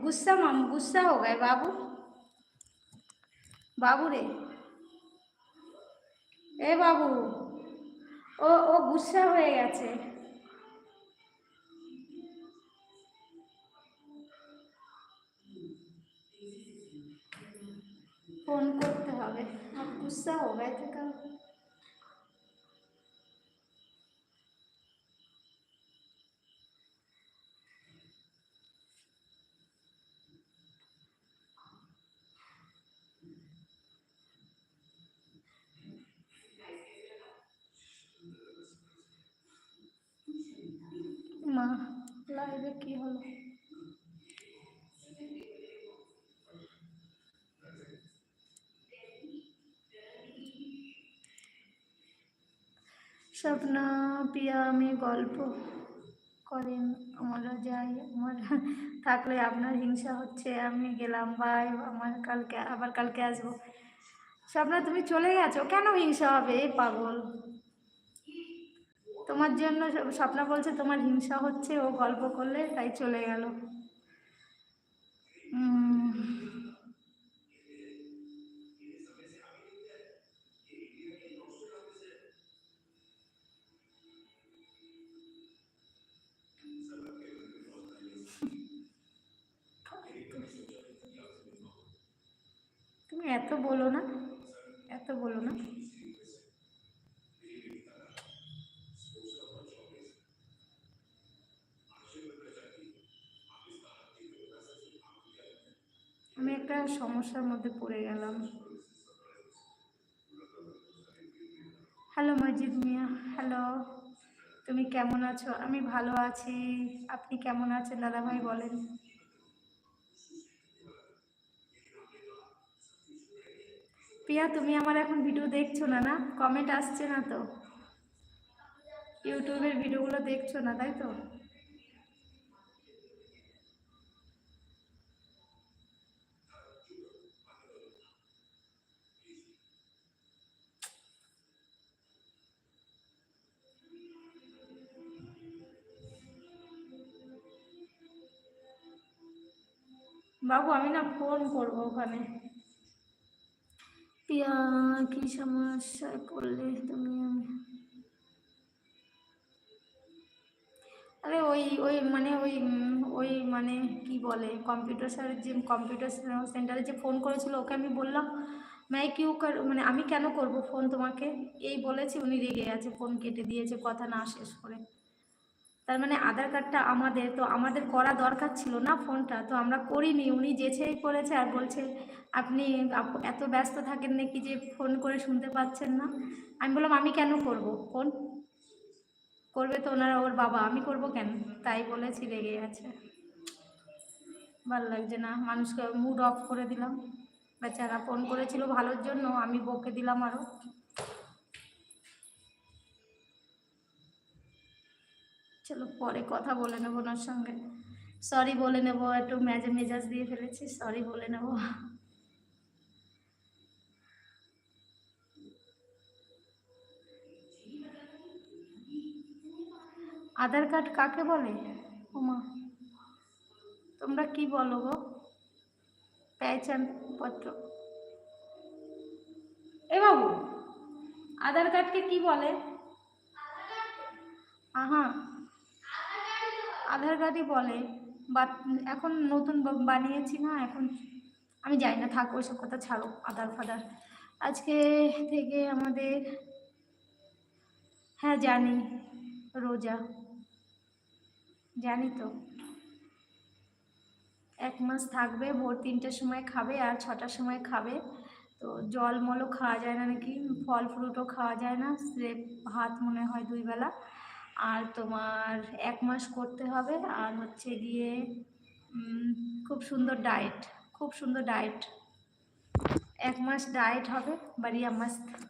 गुस्सा माम गुस्सा हो गए बाबू बाबू रे এ বাবু ও ও গুসা হয়ে গেছে ফোন করতে হবে আর গুসা हो गए মা। লাইভে কি হলো? স্বপ্না পিয়া আমি গল্প করেন আমরা যাই, আমার থাকলে আপনার হিংসা হচ্ছে, আমি গেলাম বাই আমার কালকে, আবার কালকে আসব। স্বপ্না তুমি চলে গেছো? কেন হিংসা হবে? পাগল। তোমার জন্য স্বপ্না বলছে তোমার হিংসা হচ্ছে, ও গল্প করলে তাই চলে গেল। তুমি এত বলো না, এত বলো না। আমি একটা সমস্যার মধ্যে পড়ে গেলাম। হ্যালো মজিদ মিয়া হ্যালো তুমি কেমন আছো? আমি ভালো আছি। আপনি কেমন আছেন? দাদাভাই বলেন। প্রিয়া, তুমি আমার এখন ভিডিও দেখছ না না? কমেন্ট আসছে না তো? ইউটিউবের ভিডিওগুলো দেখছ না, তাই তো? বাবু আমি না ফোন করব ওখানে। পিয়া কি সমস্যায় পড়লে তুমি? আমি আরে ওই ওই মানে ওই ওই মানে কি বলে কম্পিউটার স্যারের যে কম্পিউটার সেন্টারে যে ফোন করেছিল ওকে আমি বললাম মাই কিউ কর মানে আমি কেন করব ফোন তোমাকে? এই বলেছি উনি রেগে আছে ফোন কেটে দিয়েছে কথা না শেষ করে। তার মানে আধার কার্ডটা আমাদের, তো আমাদের করা দরকার ছিল না ফোনটা, তো আমরা করিনি। উনি যেছেই করেছে আর বলছে, আপনি আপ- এত ব্যস্ত থাকেন নাকি যে ফোন করে শুনতে পাচ্ছেন না? আমি বললাম, আমি কেন করব ফোন? করবে তো ওনারা, ওর বাবা। আমি করব কেন? তাই বলেছি, রেগে আছে ভালো লাগছে না। মানুষকে মুড অফ করে দিলাম। বেচারা ফোন করেছিল ভালোর জন্য, আমি বকে দিলাম আরও চলো পরে কথা বলে নেব ওনার সঙ্গে। সরি বলে নেব একটু মেজে মেজাজ দিয়ে ফেলেছি সরি বলে নেব। আধার কার্ড কাকে বলে? ওমা তোমরা কি বলো গো? পেহচান পত্র। এ বাবু আধার কার্ডকে কি বলে? আহা আধার কার্ডই বলে বা এখন নতুন বানিয়েছি না, এখন আমি জানি না, থাকো, ওইসব কথা ছাড়ো, আধার ফাদার আজকে থেকে আমাদের হ্যাঁ জানি, রোজা। জানি তো। এক মাস থাকবে, ভোর তিনটের সময় খাবে আর ছটার সময় খাবে। তো জল মলও খাওয়া যায় না নাকি ফল ফ্রুটও খাওয়া যায় না, স্রেফ ভাত মনে হয় দুই বেলা। আর তোমার এক মাস করতে হবে আর হচ্ছে গিয়ে খুব সুন্দর ডায়েট খুব সুন্দর ডায়েট এক মাস ডায়েট হবে বাড়ি মাস্ত